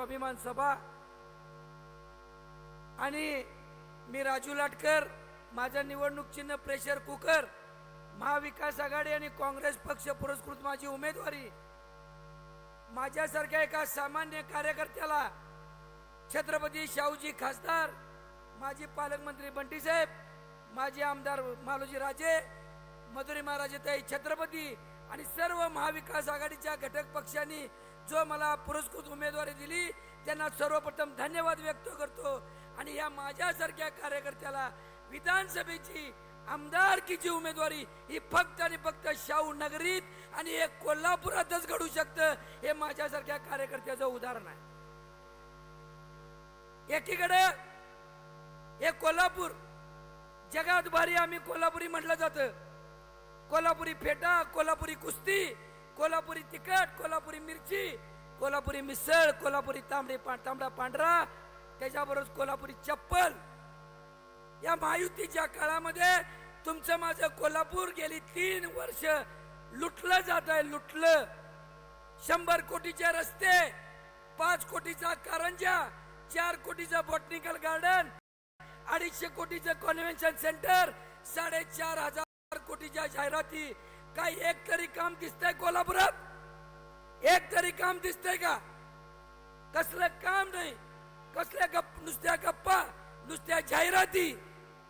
स्वाभिमान सभा. आणि मी राजू लाटकर माझं निवडणूक चिन्ह प्रेशर कुकर महाविकास आघाडी आणि काँग्रेस पक्ष पुरस्कृत माझी उमेदवारी. माझ्यासारख्या एका सामान्य कार्यकर्त्याला छत्रपती शाहूजी खासदार माजी पालकमंत्री बंटी साहेब माजी आमदार मालोजी राजे मधुरी महाराजताई छत्रपती आणि सर्व महाविकास आघाडीच्या घटक पक्षांनी जो मला पुरस्कृत उमेदवारी दिली त्यांना सर्वप्रथम धन्यवाद व्यक्त करतो. आणि या माझ्यासारख्या कार्यकर्त्याला विधानसभेची आमदारकीची उमेदवारी ही फक्त आणि फक्त शाहू नगरीत आणि हे कोल्हापुरातच घडू शकतं हे माझ्यासारख्या कार्यकर्त्याचं उदाहरण आहे. एकीकडे हे कोल्हापूर जगात भारी आम्ही कोल्हापुरी म्हटलं जातं. कोल्हापुरी फेटा कोल्हापुरी कुस्ती कोल्हापुरी तिखट कोल्हापुरी मिरची कोल्हापुरी मिसळ कोल्हापुरी तांबडी पा तांबडा पांढरा त्याच्याबरोबर कोल्हापुरी चप्पल. या महायुतीच्या काळामध्ये तुमचं माझं कोल्हापूर गेली तीन वर्ष लुटलं जात आहे लुटलं. शंभर कोटीचे रस्ते पाच कोटीचा कारंजा चार कोटीचं बॉटनिकल गार्डन अडीचशे कोटीचं कॉन्व्हेन्शन सेंटर साडेचार हजार कोटीच्या जाहिराती काय एक तरी काम दिसतंय कोल्हापुरात? एक तरी काम दिसतंय का? कसलं काम नाही. कसल्या गप नुसत्या गप्पा नुसत्या जाहिराती.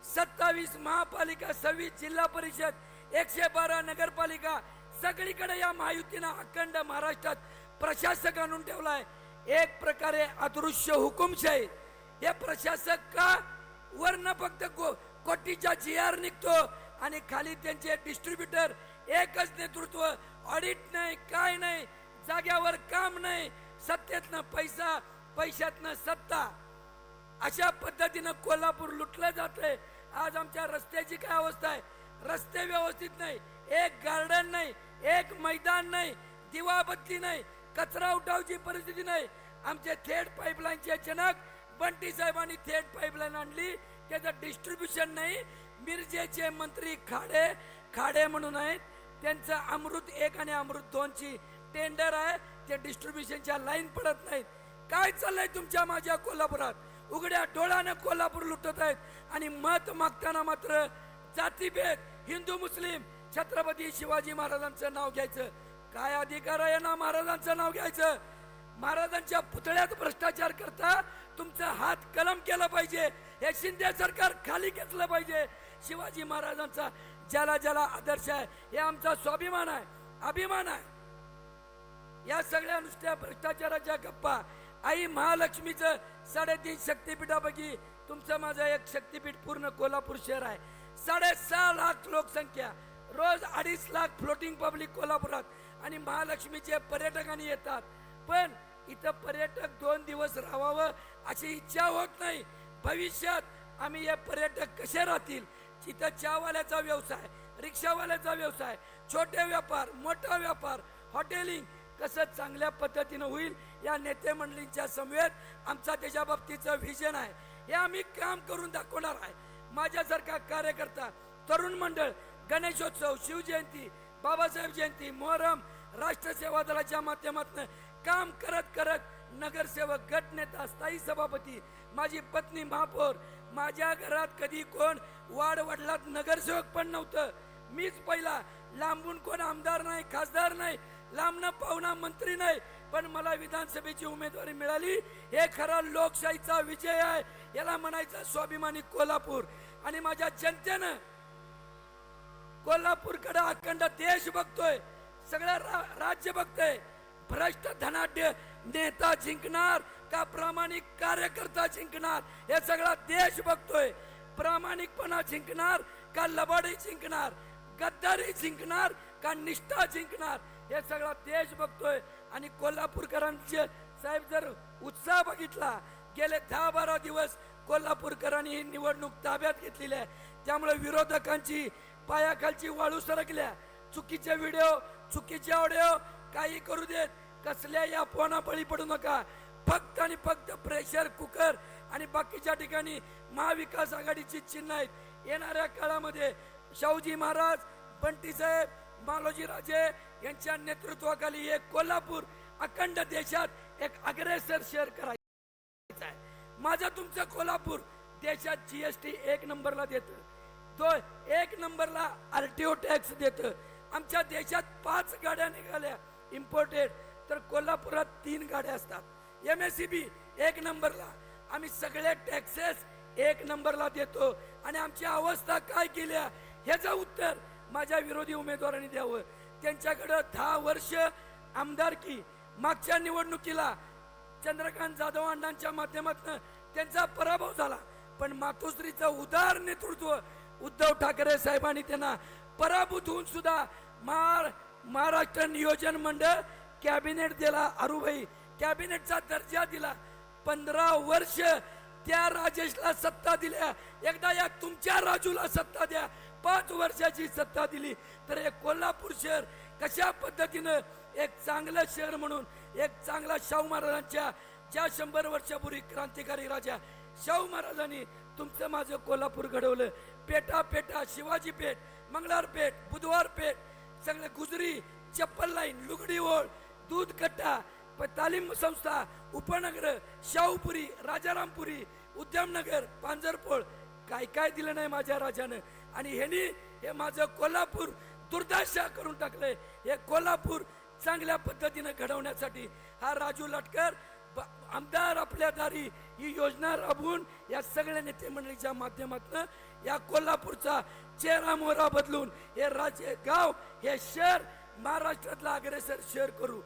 सत्तावीस महापालिका सव्वीस जिल्हा परिषद एकशे बारा नगरपालिका. सगळीकडे या महायुतीनं अखंड महाराष्ट्रात प्रशासक आणून ठेवलाय. एक प्रकारे अदृश्य हुकुमशाही हे प्रशासक का? वरनं फक्त को- कोटीचा जी आर निघतो आणि खाली त्यांचे डिस्ट्रीब्युटर एकच नेतृत्व ऑडिट नाही काय नाही जाग्यावर काम नाही सत्तेतनं पैसा पैशातनं सत्ता. अशा पद्धतीनं कोल्हापूर लुटलं जातंय. आज आमच्या रस्त्याची काय अवस्था आहे? रस्ते व्यवस्थित नाही एक गार्डन नाही एक मैदान नाही दिवाबत्ती नाही कचरा उठावची परिस्थिती नाही. आमचे थेट पाईपलाईनचे अचानक बंटी साहेबांनी थेट पाईपलाईन आणली. त्याचं डिस्ट्रीब्युशन नाही. मिरजेचे मंत्री खाडे खाडे म्हणून आहेत. त्यांचं अमृत एक आणि अमृत दोनची टेंडर आहे. ते डिस्ट्रीब्युशनच्या लाईन पडत नाहीत. काय चाललंय तुमच्या माझ्या कोल्हापुरात? उघड्या डोळ्यानं कोल्हापूर लुटत आहेत. आणि मत मागताना मात्र जातीभेद हिंदू मुस्लिम छत्रपती शिवाजी महाराजांचं नाव घ्यायचं. काय अधिकार आहे ना महाराजांचं नाव घ्यायचं? महाराजांच्या पुतळ्यात भ्रष्टाचार करता तुमचा हात कलम केला पाहिजे. हे शिंदे सरकार खाली घेतलं पाहिजे. शिवाजी महाराजांचा ज्याला ज्याला आदर्श आहे हे आमचा स्वाभिमान आहे अभिमान आहे. या सगळ्या नुसत्या भ्रष्टाचाराच्या गप्पा. आई महालक्ष्मीचं साडेतीन शक्तीपीठापैकी तुमचं माझं एक शक्तीपीठ पूर्ण कोल्हापूर शहर आहे. साडेसहा लाख लोकसंख्या रोज अडीच लाख फ्लोटिंग पब्लिक कोल्हापुरात आणि महालक्ष्मीचे पर्यटकांनी येतात. पण इथं पर्यटक दोन दिवस राहावं अशी इच्छा होत नाही. भविष्यात आम्ही हे पर्यटक कसे राहतील? तिथं चहावाल्याचा व्यवसाय रिक्षावाल्याचा व्यवसाय छोटे व्यापार मोठा व्यापार हॉटेलिंग कसं चांगल्या पद्धतीनं होईल या नेते मंडळींच्या समवेत आमचा त्याच्या बाबतीचं व्हिजन आहे. हे आम्ही काम करून दाखवणार आहे. माझ्यासारखा कार्यकर्ता तरुण मंडळ गणेशोत्सव शिवजयंती बाबासाहेब जयंती मोहरम राष्ट्रसेवा दलाच्या माध्यमातून काम करत करत नगरसेवक गटनेता स्थायी सभापती माझी पत्नी महापौर माझ्या घरात कधी कोण वाड वडिलात नगरसेवक पण नव्हतं. मीच पहिला. लांबून कोण आमदार नाही खासदार नाही लांबनं पाहुणा मंत्री नाही. पण मला विधानसभेची उमेदवारी मिळाली. हे खरा लोकशाहीचा विजय आहे. याला म्हणायचं स्वाभिमानी कोल्हापूर. आणि माझ्या जनतेनं कोल्हापूरकडे अखंड देश बघतोय. सगळं रा- राज्य बघतोय. भ्रष्ट धनाढ्य नेता जिंकणार का प्रामाणिक कार्यकर्ता जिंकणार? हे सगळा देश बघतोय. प्रामाणिकपणा जिंकणार का लबाडी जिंकणार गद्दारी जिंकणार का निष्ठा जिंकणार हे सगळा देश बघतोय. आणि कोल्हापूरकरांचे साहेब जर उत्साह बघितला गेले दहा बारा दिवस कोल्हापूरकरांनी ही निवडणूक ताब्यात घेतलेली आहे. त्यामुळे विरोधकांची पायाखालची वाळू सरकल्या. चुकीचे व्हिडिओ चुकीचे ऑडिओ काही करू देत. कसल्या या बळी पडू नका. फक्त आणि फक्त प्रेशर कुकर आणि बाकीच्या ठिकाणी महाविकास आघाडीची चिन्ह आहेत. येणाऱ्या काळामध्ये शाहूजी महाराज बंटी साहेब मालोजी राजे यांच्या नेतृत्वाखाली एक कोल्हापूर अखंड देशात एक अग्रेसर शेअर करायचं आहे. माझं तुमचं कोल्हापूर देशात जीएसटी एक नंबरला देत. तो एक नंबरला आरटीओ टॅक्स देत. आमच्या देशात पाच गाड्या निघाल्या इम्पोर्टेड तर कोल्हापुरात तीन गाड्या असतात. एम एस सी बी एक नंबरला. आम्ही सगळे टॅक्सेस एक नंबरला देतो. आणि आमची अवस्था काय केल्या? ह्याचं उत्तर माझ्या विरोधी उमेदवारांनी द्यावं. त्यांच्याकडं दहा वर्ष आमदारकी मागच्या निवडणुकीला चंद्रकांत जाधव अण्णांच्या माध्यमातून त्यांचा पराभव झाला. पण मातोश्रीचं उदार नेतृत्व उद्धव ठाकरे साहेबांनी त्यांना पराभूत होऊन सुद्धा महार महाराष्ट्र नियोजन मंडळ कॅबिनेट दिला अरुभाई कॅबिनेटचा दर्जा दिला. पंधरा वर्ष त्या राजेशला सत्ता दिल्या. एकदा या तुमच्या राजूला सत्ता द्या. पाच वर्षाची सत्ता दिली. तर एक कोल्हापूर शहर कशा पद्धतीनं एक चांगलं शहर म्हणून एक चांगला शाहू महाराजांच्या ज्या शंभर वर्षापूर्वी क्रांतिकारी राजा शाहू महाराजांनी तुमचं माझं कोल्हापूर घडवलं. पेटा पेटा शिवाजी पेठ मंगळार पेठ बुधवार पेठ सगळं गुजरी चप्पल लाईन लुगडी ओळ दूध कट्टा तालीम संस्था उपनगर शाहूपुरी राजारामपुरी उद्यमनगर पांजरपोळ काय काय दिलं नाही माझ्या राजानं. आणि ह्यानी हे माझं कोल्हापूर दुर्दशा करून टाकलंय. हे कोल्हापूर चांगल्या पद्धतीनं घडवण्यासाठी. हा राजू लटकर ब- आमदार आपल्या दारी ही योजना राबवून या सगळ्या नेते मंडळीच्या माध्यमातून या कोल्हापूरचा चेहरा मोहरा बदलून हे राज्य गाव हे शहर महाराष्ट्रातलं अग्रेसर शहर करू.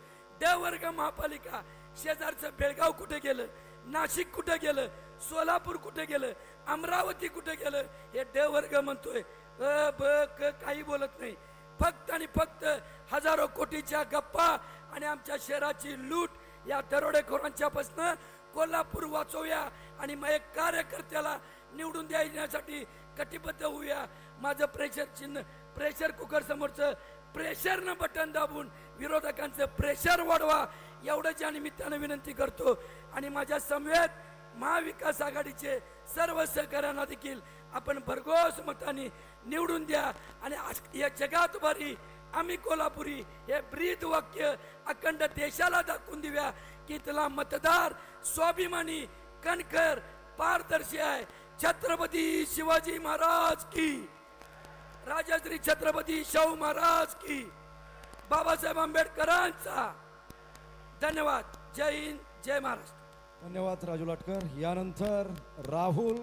ड वर्ग महापालिका शेजारचं बेळगाव कुठे गेलं नाशिक कुठे गेलं सोलापूर कुठे गेलं अमरावती कुठे गेलं हे ड वर्ग म्हणतोय. अ ब क काही बोलत नाही. फक्त आणि फक्त हजारो कोटीच्या गप्पा आणि आमच्या शहराची लूट या दरोडेखोरांच्यापासनं कोल्हापूर वाचवूया आणि मग एक कार्यकर्त्याला निवडून द्यायसाठी कटिबद्ध होऊया. माझं प्रेशर चिन्ह प्रेशर कुकर समोरचं प्रेशरनं बटन दाबून विरोधकांचं प्रेशर वाढवा. एवढंच्या निमित्तानं विनंती करतो. आणि माझ्या समवेत महाविकास आघाडीचे सर्व सहकार्यांना देखील आपण भरघोस मताने निवडून द्या. आणि या जगात भरी आम्ही कोल्हापुरी हे ब्रीद वाक्य अखंड देशाला दाखवून देऊया की तिला मतदार स्वाभिमानी कणखर पारदर्शी आहे. छत्रपती शिवाजी महाराज की. राजश्री छत्रपती शाहू महाराज की. बाबासाहेब आंबेडकरांचा. धन्यवाद. जय हिंद जय महाराष्ट्र. धन्यवाद राजू लाटकर. यानंतर राहुल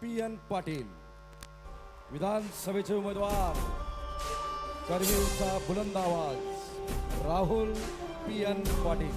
पी एन पाटील. विधानसभेचे उमेदवार. करवीरचा बुलंद आवाज. Rahul P N Patil.